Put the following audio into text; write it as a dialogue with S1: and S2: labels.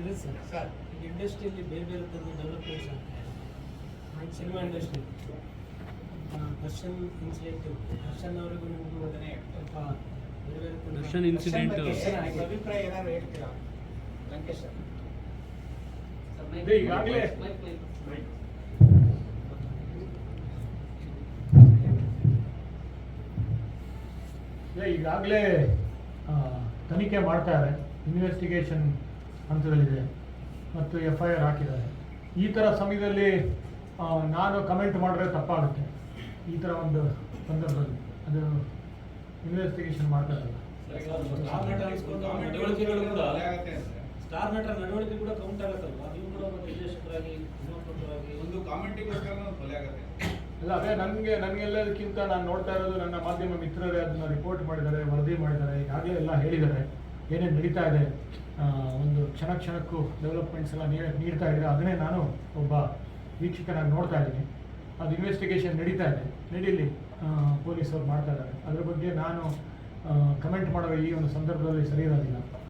S1: ಇರಿ sir
S2: sir
S1: ಈಗ ಇಂಡಸ್ಟ್ರಿಯಲ್ಲಿ ಬೇರೆ ಬೇರೆ ಥರದ ಡೆವಲಪ್ಮೆಂಟ್ಸ್ ಆಗ್ತಾ ಇದೆ cinema industry Darshan incident Darshan ಅವರಿಗೂ ನಿಮಗೂ ಸ್ವಲ್ಪ ಬೇರೆ ಬೇರೆ
S3: ದರ್ಶನ್
S1: ಇನ್ಸಿಡೆಂಟ್.
S2: ಅಭಿಪ್ರಾಯ ಏನಾದ್ರು ಹೇಳ್ತೀರಾ? ಲಂಕೇಶ್ ಸರ್
S4: ಈಗಾಗಲೇ ತನಿಖೆ ಮಾಡ್ತಾರೆ ಇನ್ವೆಸ್ಟಿಗೇಷನ್ ಹಂತದಲ್ಲಿದೆ. ಮತ್ತು ಎಫ್ ಐ ಆರ್ ಹಾಕಿದ್ದಾರೆ. ಈ ಥರ ಸಮಯದಲ್ಲಿ ನಾನು ಕಮೆಂಟ್ ಮಾಡಿದ್ರೆ ತಪ್ಪಾಗುತ್ತೆ. ಈ ಥರ ಒಂದು ಸಂದರ್ಭದಲ್ಲಿ. ಅದು ಇನ್ವೆಸ್ಟಿಗೇಷನ್ ಮಾಡ್ತಾ ಇರಲ್ಲ.
S1: ಸ್ಟಾರ್ ನಟರ ನಡವಳಿಕೆ ಕೂಡ ಕೌಂಟ್ ಆಗುತ್ತಲ್ವಾ ನೀವು ಕೂಡ ಒಬ್ಬ ನಿರ್ದೇಶಕರಾಗಿ ನಿರ್ಮಾಪಕರಾಗಿ
S2: ಒಂದು ಕಾಮೆಂಟಿಗೋಸ್ಕರ ಕೊಲೆ ಆಗುತ್ತೆ.
S4: ಅಲ್ಲ ಅದೇ ನನಗೆ ನನಗೆಲ್ಲದಕ್ಕಿಂತ ನಾನು ನೋಡ್ತಾ ಇರೋದು ನನ್ನ ಮಾಧ್ಯಮ ಮಿತ್ರರೇ ಅದನ್ನ ರಿಪೋರ್ಟ್ ಮಾಡಿದ್ದಾರೆ ವರದಿ ಮಾಡಿದ್ದಾರೆ ಈಗಾಗಲೇ ಎಲ್ಲ ಹೇಳಿದ್ದಾರೆ. ಏನೇನು ನಡೀತಾ ಇದೆ ಕ್ಷಣ ಕ್ಷಣಕ್ಕೂ ಡೆವಲಪ್ಮೆಂಟ್ಸ್ ಎಲ್ಲ ನೀಡ ನೀಡ್ತಾ ಇದ್ದರೆ ಅದನ್ನೇ ನಾನು ಒಬ್ಬ ವೀಕ್ಷಕನಾಗಿ ನೋಡ್ತಾ ಇದ್ದೀನಿ. ಅದು ಇನ್ವೆಸ್ಟಿಗೇಷನ್ ನಡೀತಾ ಇದೆ. ನಡೀಲಿ ಪೊಲೀಸರು ಮಾಡ್ತಾ ಇದ್ದಾರೆ. ಅದ್ರ ಬಗ್ಗೆ ನಾನು ಕಮೆಂಟ್ ಮಾಡುವ ಈ ಒಂದು ಸಂದರ್ಭದಲ್ಲಿ ಸರಿಯಿರೋದಿಲ್ಲ